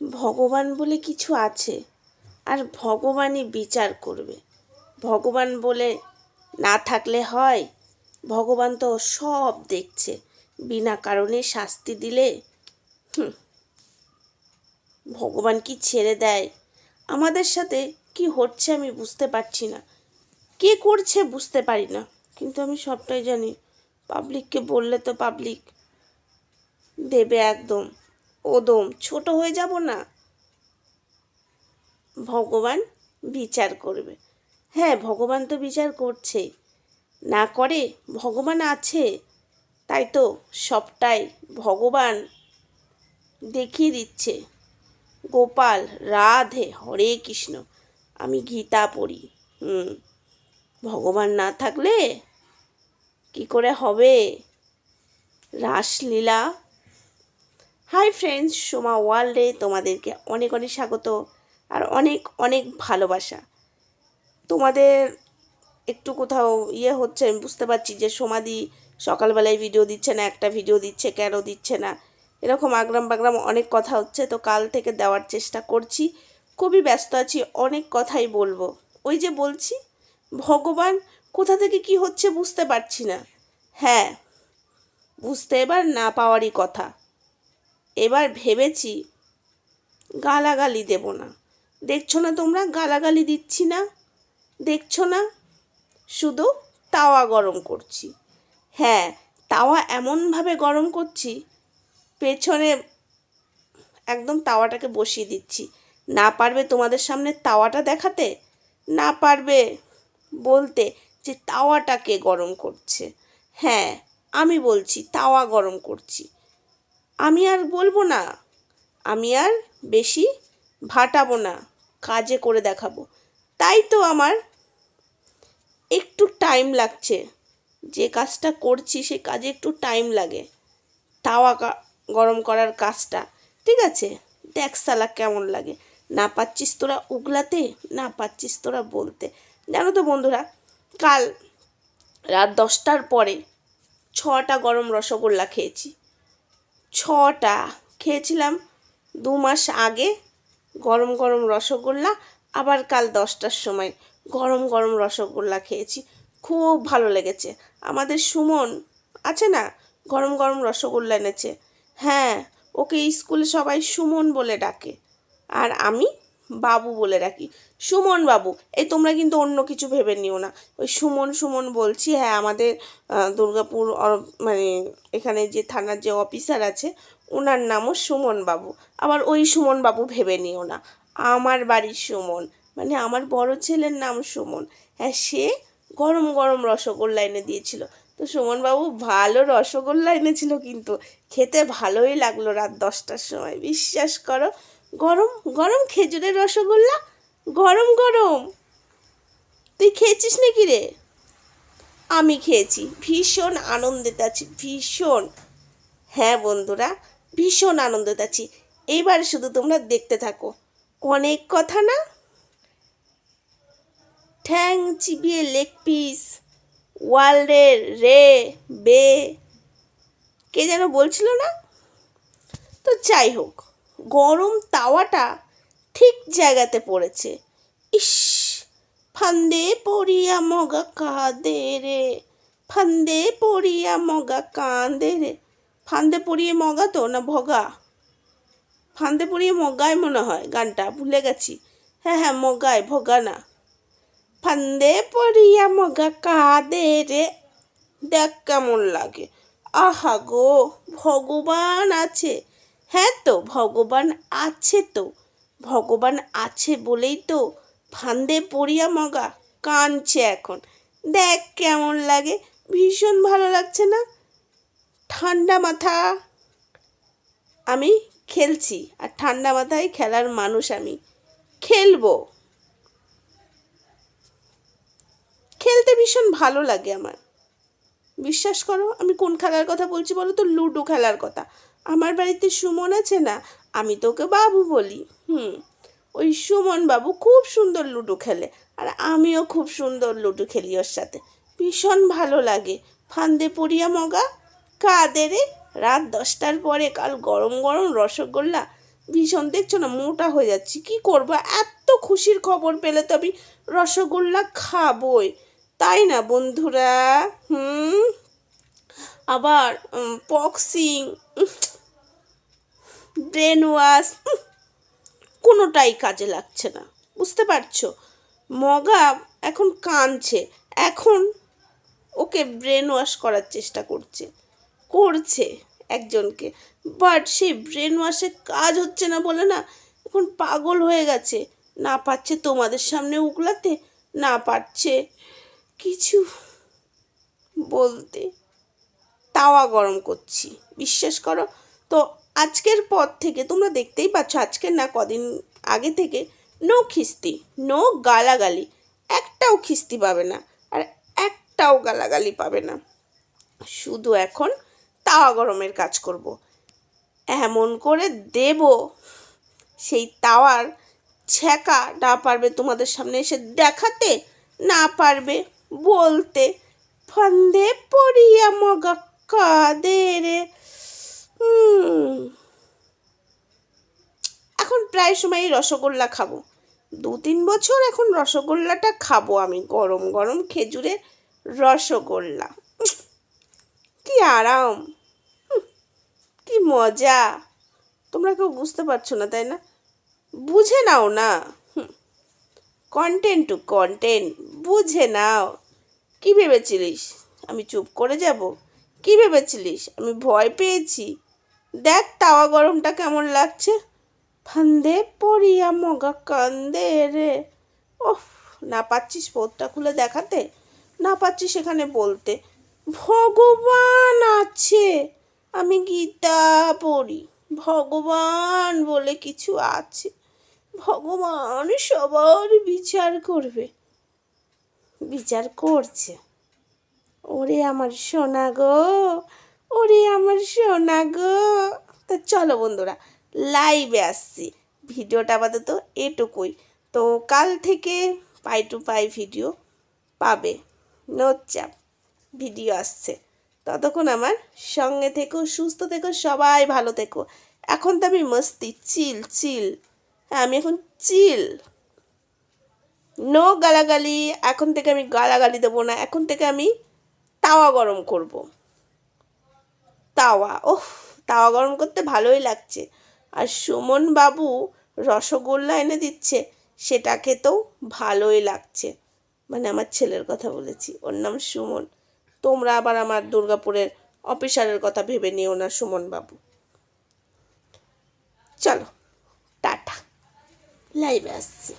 ভগবান বলে কিছু আছে আর ভগবানই বিচার করবে। ভগবান বলে না থাকলে হয়। ভগবান তো সব দেখছে, বিনা কারণে শাস্তি দিলে। ভগবান কি ছেড়ে দেয়? আমাদের সাথে কি হচ্ছে আমি বুঝতে পারছি না। কে করছে বুঝতে পারি না, কিন্তু আমি সবটাই জানি। পাবলিককে বললে তো পাবলিক দেবে একদম। ওদম, ছোট হয়ে যাব না? ভগবান বিচার করবে। হ্যাঁ ভগবান তো বিচার করছে। না করে ভগবান আছে। তাই তো সবটাই ভগবান দেখিয়ে দিচ্ছে। গোপাল, রাধে, হরে কৃষ্ণ, আমি গীতা পড়ি। হুম, ভগবান না থাকলে কি করে হবে? রাসলীলা হাই ফ্রেন্ডস, সোমা ওয়ার্ল্ডে তোমাদেরকে অনেক অনেক স্বাগত আর অনেক অনেক ভালোবাসা। তোমাদের একটু কোথাও ইয়ে হচ্ছে, আমি বুঝতে পারছি যে সোমাদি সকালবেলায় ভিডিও দিচ্ছে না, একটা ভিডিও দিচ্ছে, কেন দিচ্ছে না। এরকম আগ্রাম বাগ্রাম অনেক কথা হচ্ছে, তো কাল থেকে দেওয়ার চেষ্টা করছি। খুবই ব্যস্ত আছি, অনেক কথাই বলব। ওই যে বলছি, ভগবান কোথা থেকে কি হচ্ছে বুঝতে পারছি না। হ্যাঁ বুঝতে এবার না পাওয়ারই কথা। এবার ভেবেছি গালাগালি দেব না। দেখছ না তোমরা? গালাগালি দিচ্ছি না। দেখছ না? শুধু তাওয়া গরম করছি। হ্যাঁ তাওয়া এমনভাবে গরম করছি, পেছনে একদম তাওয়াটাকে বসিয়ে দিচ্ছি। না পারবে তোমাদের সামনে তাওয়াটা দেখাতে? না পারবে বলতে যে তাওয়াটাকে গরম করছে। হ্যাঁ আমি বলছি তাওয়া গরম করছি। আমি আর বলব না। আমি আর বেশি ভাটাবো না। কাজে করে দেখাবো। তাই তো আমার একটু টাইম লাগছে। যে কাজটা করছি সেই কাজে একটু টাইম লাগে। তাওয়া গরম করার কাজটা। ঠিক আছে? দেখ সালা কেমন লাগে। না পাচ্ছিস তোরা উগলাতে, না পাচ্ছিস তোরা বলতে। জানো তো বন্ধুরা, কাল রাত দশটার পরে ছটা গরম রসগোল্লা খেয়েছি। ছটা। খেয়েছিলাম দু মাস আগে গরম গরম রসগোল্লা, আবার কাল দশটার সময় গরম গরম রসগোল্লা খেয়েছি। খুব ভালো লেগেছে। আমাদের সুমন আছে না? গরম গরম রসগোল্লা এনেছে। হ্যাঁ ওকে স্কুলে সবাই সুমন বলে ডাকে। আর আমি বাবু বলে রাখি। সুমন বাবু, এই তোমরা কিন্তু অন্য কিছু ভেবে নিও না। ওই সুমন সুমন বলছি হ্যাঁ আমাদের দুর্গাপুর মানে এখানে যে থানার যে অফিসার আছে ওনার নামও সুমন বাবু। আবার ওই সুমন বাবু ভেবে নিও না। আমার বাড়ির সুমন। মানে আমার বড় ছেলের নাম সুমন। হ্যাঁ সে গরম গরম রসগোল্লা এনে দিয়েছিল। তো সুমনবাবু ভালো রসগোল্লা এনেছিল কিন্তু, খেতে ভালোই লাগল রাত দশটার সময়। বিশ্বাস করো গরম গরম খেজুরের রসগোল্লা? গরম গরম। তুই খেয়েছিস নাকি রে? আমি খেয়েছি। ভীষণ আনন্দিত আছি, ভীষণ। হ্যাঁ বন্ধুরা, ভীষণ আনন্দিত আছি। এইবার শুধু তোমরা দেখতে থাকো। অনেক কথা না? ঠ্যাং চিবিয়ে লেগ পিস ওয়ার্ল্ডের রে, বে। কে যেন বলছিল না? তো যাই হোক। গরম তাওয়াটা ঠিক জায়গাতে পড়েছে। ইস, ফান্দে পড়িয়া মগা কাঁদে রে, ফান্দে পড়িয়া মগা কাঁদে রে। ফান্দে পড়িয়ে মগা তো না ভগা? ফান্দে পড়িয়ে মগায় মনে হয় গানটা, ভুলে গেছি। হ্যাঁ হ্যাঁ মগায়, ভগা না। ফান্দে পড়িয়া মগা কাঁদে রে, দেখ কেমন লাগে। আহা গো, ভগবান আছে। হ্যাঁ তো, ভগবান আছে তো। ভগবান আছে বলেই তো ফান্দে পড়িয়া মগা কাঁদছে এখন। দেখ কেমন লাগে, ভীষণ ভালো লাগছে না? ঠান্ডা মাথা। আমি খেলছি, আর ঠান্ডা মাথায় খেলার মানুষ আমি। খেলব। খেলতে ভীষণ ভালো লাগে আমার। বিশ্বাস করো, আমি কোন খেলার কথা বলছি বলো তো? লুডো খেলার কথা। আমার বাড়িতে সুমন আছে না, আমি তোকে বাবু বলি। হুম, ওই সুমন বাবু খুব সুন্দর লুডো খেলে আর আমিও খুব সুন্দর লুডো খেলি ওর সাথে। ভীষণ ভালো লাগে। ফান্দে পড়িয়া মগা কাদের রাত দশটার পরে কাল গরম গরম রসগোল্লা। ভীষণ দেখছ না, মোটা হয়ে যাচ্ছি। কি করব? এত খুশির খবর পেলে তো আমি রসগোল্লা খাবই। তাই না বন্ধুরা? হুম, আবার পক্সিং ব্রেন ওয়াশ কোনোটাই কাজে লাগছে না। বুঝতে পারছ? মগা এখন কাঁদছে। এখন ওকে ব্রেন ওয়াশ করার চেষ্টা করছে। করছে একজনকে। বাট সেই ব্রেন ওয়াশে কাজ হচ্ছে না বলে না, এখন পাগল হয়ে গেছে। না পারছে তোমাদের সামনে উগলাতে, না পারছে কিছু বলতে। তাওয়া গরম করছি। বিশ্বাস করো, তো আজকের পর থেকে তোমরা দেখতেই পাচ্ছ আজকের না কদিন আগে থেকে নো খিস্তি, নো গালাগালি, একটাও খিস্তি পাবে না আর একটাও গালাগালি পাবে না শুধু এখন তাওয়া গরমের কাজ করব এমন করে দেব, সেই তাওয়ার ছ্যাঁকা না পারবে তোমাদের সামনে এসে দেখাতে, না পারবে বলতে ফন্দে পড়িয়া মগা কাদে রে হুম। এখন প্রায় সময়ই রসগোল্লা খাব। দু তিন বছর এখন রসগোল্লাটা খাব আমি, গরম গরম খেজুরের রসগোল্লা। কি আরাম। কি মজা। তোমরা কেউ বুঝতে পারছ না, তাই না? বুঝে নাও না। কন্টেন্ট টু কন্টেন্ট বুঝে নাও। কি ভেবেছিলিস? আমি চুপ করে যাব? কি ভেবেছিলিস? আমি ভয় পেয়েছি। দেখ তাওয়া গরমটা কেমন লাগছে। ফান্দে পড়িয়া মগা কান্দে রে। ওহ না পাচ্ছিস পোতটা খুলে দেখাতে? না পাচ্ছিস সেখানে বলতে? ভগবান আছে, আমি গীতা পড়ি। ভগবান বলে কিছু আছে। ভগবান সবার বিচার করবে। বিচার করছে। ওরে আমার সোনা গো ওরে আমার সোনা গো। তা চলো বন্ধুরা লাইভে আসছি। ভিডিওটা আপাতত এটুকুই। তো কাল থেকে পাই টু পাই ভিডিও পাবে। নো চাপ ভিডিও আসছে। ততক্ষণ আমার সঙ্গে থেকো, সুস্থ থেকো, সবাই ভালো থেকো। এখন তো আমি মস্তি চিল চিল হ্যাঁ আমি এখন চিল নো গালাগালি, এখন থেকে আমি গালাগালি দেবো না। এখন থেকে আমি তাওয়া গরম করব। তাওয়া। ওহ তাওয়া গরম করতে ভালোই লাগছে। আর সুমন বাবু রসগোল্লা এনে দিচ্ছে, সেটা খেতেও ভালোই লাগছে। মানে আমার ছেলের কথা বলেছি, ওর নাম সুমন। তোমরা আবার আমার দুর্গাপুরের অফিসারের কথা ভেবে নিও না সুমন বাবু চলো, টাটা। লাইভে আসছি।